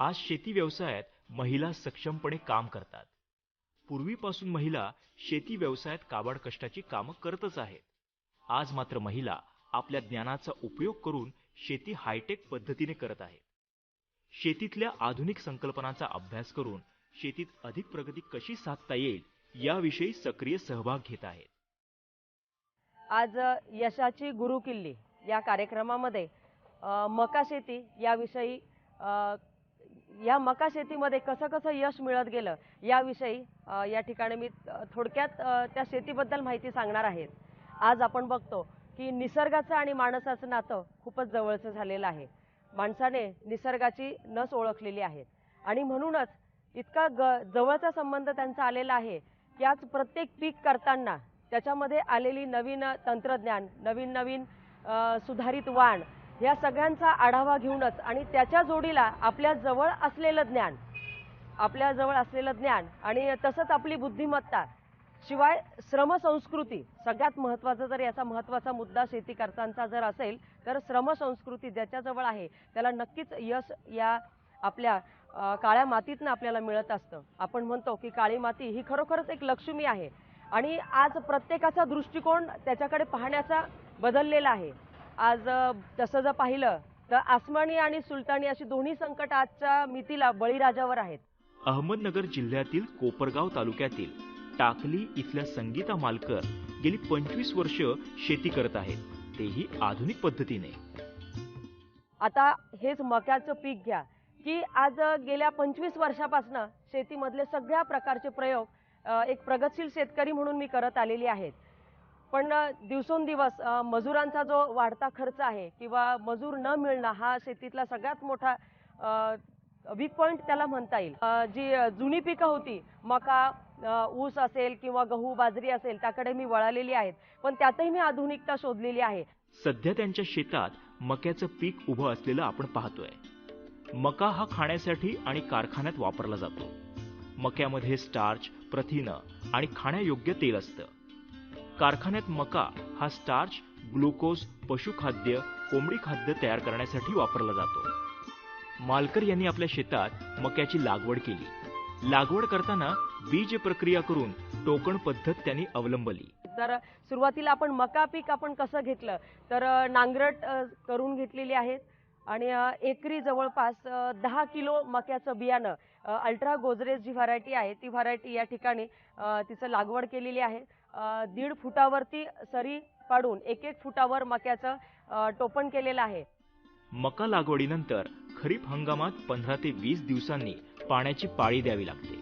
आज शेती व्यवसायात महिला सक्षमपणे काम करतात. पूर्वीपासून महिला शेती व्यवसायात काबाड कष्टाची कामं करतच आहेत. आज मात्र महिला आपल्या ज्ञानाचा उपयोग करून शेती हायटेक पद्धतीने करत आहेत. शेतीतल्या आधुनिक संकल्पनांचा अभ्यास करून शेतीत अधिक प्रगती कशी साधता येईल याविषयी सक्रिय सहभाग घेत आहेत. आज यशाची गुरुकिल्ली या कार्यक्रमामध्ये मका शेती याविषयी या मका शेतीमध्ये कसं कसं यश मिळत गेलं याविषयी या ठिकाणी मी थोडक्यात त्या शेतीबद्दल माहिती सांगणार आहेत आज आपण बघतो की निसर्गाचं आणि माणसाचं नातं खूपच जवळचं झालेलं आहे. माणसाने निसर्गाची नस ओळखलेली आहे. आणि म्हणूनच इतका ग जवळचा संबंध त्यांचा आलेला आहे की आज प्रत्येक पीक करताना त्याच्यामध्ये आलेली नवीन तंत्रज्ञान नवीन नवीन सुधारित वाण या सगळ्यांचा आढावा घेऊनच आणि त्याच्या जोडीला आपल्या जवळ असलेलं ज्ञान आपल्या जवळ असलेलं ज्ञान आणि तसंच आपली बुद्धिमत्ता शिवाय श्रमसंस्कृती सगळ्यात महत्त्वाचा जर याचा महत्त्वाचा मुद्दा शेतीकर्त्यांचा जर असेल तर श्रमसंस्कृती ज्याच्याजवळ आहे त्याला नक्कीच यश या आपल्या काळ्या मातीतनं आपल्याला मिळत असतं. आपण म्हणतो की काळी माती ही खरोखरच एक लक्ष्मी आहे. आणि आज प्रत्येकाचा दृष्टिकोन त्याच्याकडे पाहण्याचा बदललेला आहे. आज तसं जर पाहिलं तर आसमानी आणि सुलतानी अशी दोन्ही संकट आजच्या मितीला बळीराजावर आहेत. अहमदनगर जिल्ह्यातील कोपरगाव तालुक्यातील टाकली इथल्या संगीता मालकर गेली पंचवीस वर्ष शेती करत आहेत. तेही आधुनिक पद्धतीने. आता हेच मक्याचं पीक घ्या की आज गेल्या पंचवीस वर्षापासून शेतीमधले सगळ्या प्रकारचे प्रयोग एक प्रगतशील शेतकरी म्हणून मी करत आलेली आहेत. पण दिवसोंदिवस दिवसेंदिवस मजुरांचा जो वाढता खर्च आहे किंवा मजूर न मिळणं हा शेतीतला सगळ्यात मोठा वीक पॉईंट त्याला म्हणता येईल. जी जुनी पिकं होती मका ऊस असेल किंवा गहू बाजरी असेल त्याकडे मी वळालेली आहेत. पण त्यातही मी आधुनिकता शोधलेली आहे. सध्या त्यांच्या शेतात मक्याचं पीक उभं असलेलं आपण पाहतोय. मका हा खाण्यासाठी आणि कारखान्यात वापरला जातो. मक्यामध्ये स्टार्च प्रथिनं आणि खाण्यायोग्य तेल असतं. कारखान्यात मका हा स्टार्च ग्लुकोज पशुखाद्य कोंबडी खाद्य तयार करण्यासाठी वापरला जातो. मालकर यांनी आपल्या शेतात मक्याची लागवड केली. लागवड करताना बीज प्रक्रिया करून टोकण पद्धत त्यांनी अवलंबली. तर सुरुवातीला आपण मका पीक आपण कसं घेतलं? तर नांगरट करून घेतलेली आहे आणि एकरी जवळपास दहा किलो मक्याचं बियाणं अल्ट्रा गोजरेज जी व्हरायटी आहे ती व्हरायटी या ठिकाणी तिचं लागवड केलेली आहे. दीड फुटावरती सरी पाडून एक एक फुटावर मक्याचं टोपण केलेलं आहे. मका लागवडीनंतर खरीप हंगामात पंधरा ते वीस दिवसांनी पाण्याची पाळी द्यावी लागते.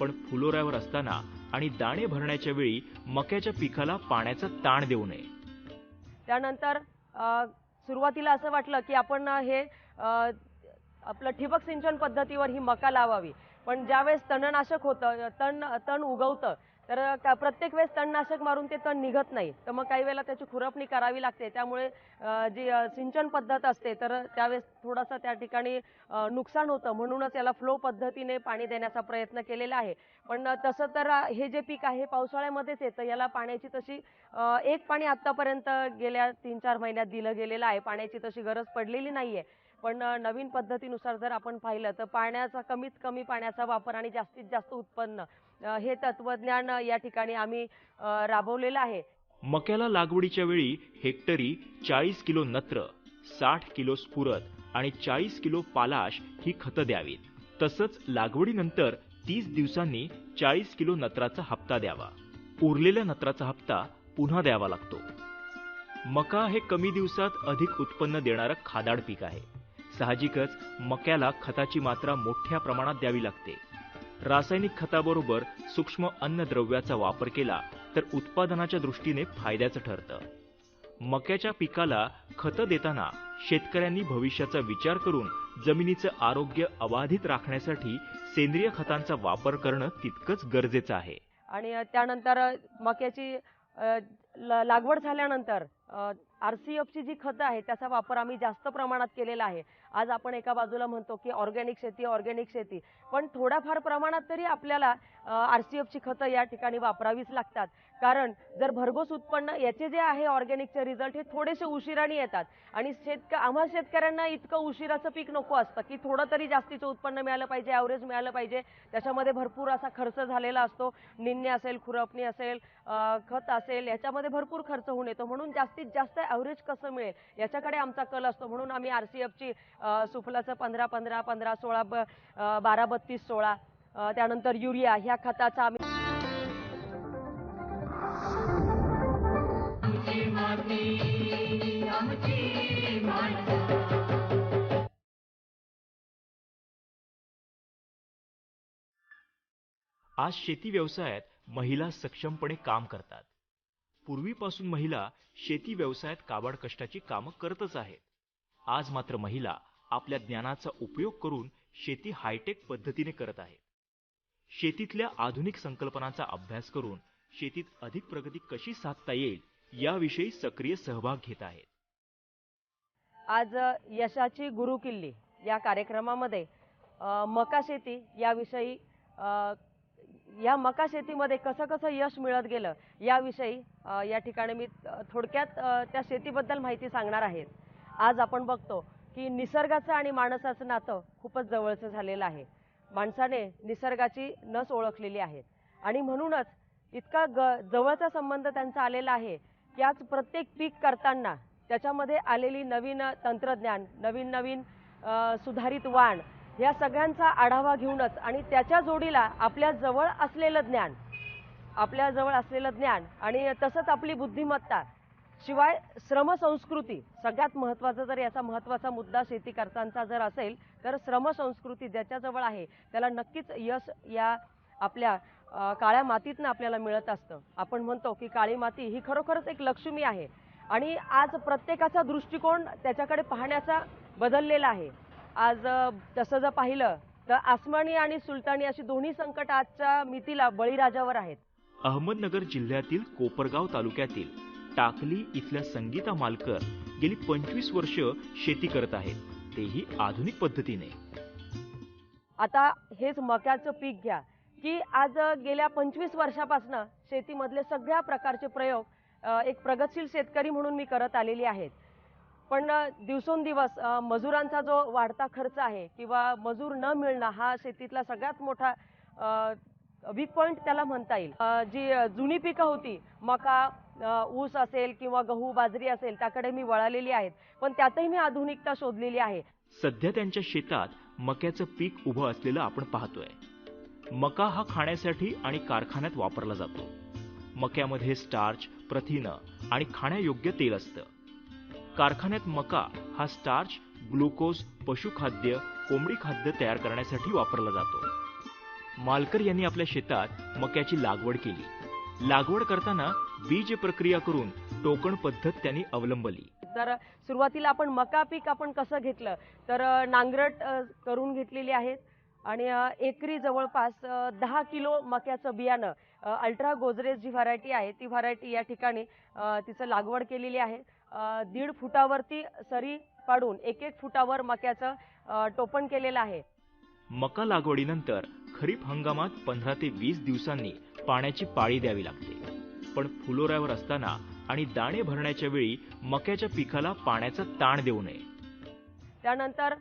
पण फुलोऱ्यावर असताना आणि दाणे भरण्याच्या वेळी मक्याच्या पिकाला पाण्याचा ताण देऊ नये. त्यानंतर सुरुवातीला असं वाटलं की आपण हे आपलं ठिबक सिंचन पद्धतीवर ही मका लावावी. पण ज्यावेळेस तणनाशक होतं तण तण उगवतं तर का- प्रत्येक वेळेस तणनाशक मारून ते तण निघत नाही. तर मग काही वेळेला त्याची खुरपणी करावी लागते. त्यामुळे जी सिंचन पद्धत असते तर त्यावेळेस थोडासा त्या ठिकाणी नुकसान होतं. म्हणूनच याला फ्लो पद्धतीने पाणी देण्याचा प्रयत्न केलेला आहे. पण तसं तर हे जे पीक आहे पावसाळ्यामध्येच येतं याला पाण्याची तशी एक पाणी आत्तापर्यंत गेल्या तीन चार महिन्यात दिलं गेलेलं आहे. पाण्याची तशी गरज पडलेली नाही आहे पण नवीन पद्धतीनुसार जर आपण पाहिलं तर पाण्याचा कमीत कमी पाण्याचा वापर आणि जास्तीत जास्त उत्पन्न हे तत्वज्ञान या ठिकाणी आम्ही राबवलेलं आहे. मक्याला लागवडीच्या वेळी हेक्टरी चाळीस किलो नत्र साठ किलो स्फुरद आणि चाळीस किलो पालाश ही खतं द्यावीत. तसंच लागवडीनंतर तीस दिवसांनी चाळीस किलो नत्राचा हप्ता द्यावा. उरलेल्या नत्राचा हप्ता पुन्हा द्यावा लागतो. मका हे कमी दिवसात अधिक उत्पन्न देणारं खादाड पीक आहे. साहजिकच मक्याला खताची मात्रा मोठ्या प्रमाणात द्यावी लागते. रासायनिक खताबरोबर सूक्ष्म अन्नद्रव्याचा वापर केला तर उत्पादनाच्या दृष्टीने फायद्याचं ठरतं. मक्याच्या पिकाला खतं देताना शेतकऱ्यांनी भविष्याचा विचार करून जमिनीचं आरोग्य अबाधित राखण्यासाठी सेंद्रिय खतांचा वापर करणं तितकंच गरजेचं आहे. आणि त्यानंतर मक्याची लागवड झाल्यानंतर आर सी एफची जी खतं आहे त्याचा वापर आम्ही जास्त प्रमाणात केलेला आहे. आज आपण एका बाजूला म्हणतो की ऑर्गॅनिक शेती ऑर्गॅनिक शेती. पण थोड्याफार प्रमाणात तरी आपल्याला आर सी एफची खतं या ठिकाणी वापरावीच लागतात. कारण जर भरघोस उत्पन्न याचे जे आहे ऑर्गॅनिकचे रिझल्ट हे थोडेसे उशिराने येतात. आणि शेतक आम्हा शेतकऱ्यांना इतकं उशिराचं पीक नको असतं की थोडं तरी जास्तीचं उत्पन्न मिळालं पाहिजे ॲव्हरेज मिळालं पाहिजे. त्याच्यामध्ये भरपूर असा खर्च झालेला असतो. निन्ने असेल खुरपणी असेल खत असेल याच्यामध्ये भरपूर खर्च होऊन येतो. म्हणून जास्तीत जास्त ॲव्हरेज कसं मिळेल? याच्याकडे आमचा कल असतो. म्हणून आम्ही आर सी एफची सुफलाचं पंधरा पंधरा पंधरा सोळा ब बारा बत्तीस सोळा त्यानंतर युरिया ह्या खताचा आम्ही आज शेती व्यवसायात महिला सक्षमपणे काम करतात. पूर्वीपासून महिला शेती व्यवसायात काबाड कष्टाची कामं करतच आहेत. आज मात्र महिला आपल्या ज्ञानाचा उपयोग करून शेती हायटेक पद्धतीने करत आहेत. शेतीतल्या आधुनिक संकल्पनांचा अभ्यास करून शेतीत अधिक प्रगती कशी साधता येईल याविषयी सक्रिय सहभाग घेत आहेत. आज यशाची गुरुकिल्ली या कार्यक्रमामध्ये मका शेती याविषयी या मका शेतीमध्ये कसं कसं यश मिळत गेलं याविषयी या ठिकाणी मी थोडक्यात त्या शेतीबद्दल माहिती सांगणार आहे. आज आपण बघतो की निसर्गाचं आणि माणसाचं नातं खूपच जवळचं झालेलं आहे. माणसाने निसर्गाची नस ओळखलेली आहे. आणि म्हणूनच इतका ग जवळचा संबंध त्यांचा आलेला आहे की आज प्रत्येक पीक करताना त्याच्यामध्ये आलेली नवीन तंत्रज्ञान नवीन नवीन सुधारित वाण या सगळ्यांचा आढावा घेऊनच आणि त्याच्या जोडीला आपल्या जवळ असलेलं ज्ञान आपल्या जवळ असलेलं ज्ञान आणि तसंच आपली बुद्धिमत्ता शिवाय श्रमसंस्कृती सगळ्यात महत्त्वाचा जर याचा महत्त्वाचा मुद्दा शेतीकर्त्यांचा जर असेल तर श्रमसंस्कृती ज्याच्याजवळ आहे त्याला नक्कीच यश या आपल्या काळ्या मातीतनं आपल्याला मिळत असतं. आपण म्हणतो की काळी माती ही खरोखरच एक लक्ष्मी आहे आणि आज प्रत्येकाचा दृष्टिकोन त्याच्याकडे पाहण्याचा बदललेला आहे. आज तसं जर पाहिलं तर आसमानी आणि सुलतानी अशी दोन्ही संकट आजच्या मितीला बळीराजावर आहेत. अहमदनगर जिल्ह्यातील कोपरगाव तालुक्यातील टाकली इथल्या संगीता मालकर गेली पंचवीस वर्ष शेती करत आहेत. तेही आधुनिक पद्धतीने. आता हेच मक्याचं पीक घ्या की आज गेल्या पंचवीस वर्षापासून शेतीमधले सगळ्या प्रकारचे प्रयोग एक प्रगतशील शेतकरी म्हणून मी करत आलेली आहेत. पण दिवसोंदिवस दिवसेंदिवस मजुरांचा जो वाढता खर्च आहे किंवा मजूर न मिळणं हा शेतीतला सगळ्यात मोठा वीक पॉईंट त्याला म्हणता येईल. जी जुनी पिकं होती मका ऊस असेल किंवा गहू बाजरी असेल त्याकडे मी वळालेली आहेत. पण त्यातही मी आधुनिकता शोधलेली आहे. सध्या त्यांच्या शेतात मक्याचं पीक उभं असलेलं आपण पाहतोय. मका हा खाण्यासाठी आणि कारखान्यात वापरला जातो. मक्यामध्ये स्टार्च प्रथिनं आणि खाण्यायोग्य तेल असतं. कारखान्यात मका हा स्टार्च ग्लुकोज पशुखाद्य कोंबडी खाद्य तयार करण्यासाठी वापरला जातो. मालकर यांनी आपल्या शेतात मक्याची लागवड केली. लागवड करताना बीज प्रक्रिया करून टोकण पद्धत त्यांनी अवलंबली. तर सुरुवातीला आपण मका पीक आपण कसं घेतलं? तर नांगरट करून घेतलेली आहेत आणि एकरी जवळपास दहा किलो मक्याचं बियाणं अल्ट्रा गोजरेज जी व्हरायटी आहे ती व्हरायटी या ठिकाणी तिचं लागवड केलेली आहे. दीड फुटावरती सरी पाडून एक एक फुटावर मक्याचं टोपण केलेलं आहे. मका लागवडीनंतर खरीप हंगामात पंधरा ते वीस दिवसांनी पाण्याची पाळी द्यावी लागते. पण फुलोऱ्यावर असताना आणि दाणे भरण्याच्या वेळी मक्याच्या पिकाला पाण्याचा ताण देऊ नये. त्यानंतर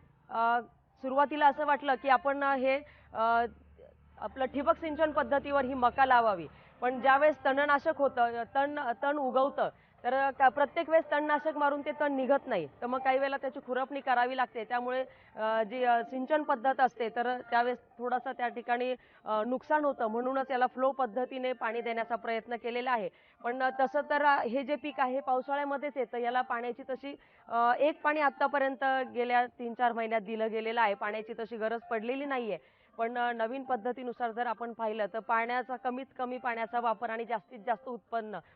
सुरुवातीला असं वाटलं की आपण हे आपलं ठिबक सिंचन पद्धतीवर ही मका लावावी. पण ज्यावेळेस तणनाशक होतं तण तण उगवतं तर का प्रत्येक वेळेस तणनाशक मारून ते तण निघत नाही. तर मग काही वेळेला त्याची खुरपणी करावी लागते. त्यामुळे जी सिंचन पद्धत असते तर त्यावेळेस थोडासा त्या ठिकाणी नुकसान होतं. म्हणूनच याला फ्लो पद्धतीने पाणी देण्याचा प्रयत्न केलेला आहे. पण तसं तर हे जे पीक आहे पावसाळ्यामध्येच येतं याला पाण्याची तशी एक पाणी आत्तापर्यंत गेल्या तीन चार महिन्यात दिलं गेलेलं आहे. पाण्याची तशी गरज पडलेली नाहीये. पण नवीन पद्धतीनुसार जर आपण पाहिलं तर पाण्याचा कमीत कमी पाण्याचा वापर आणि जास्तीत जास्त उत्पन्न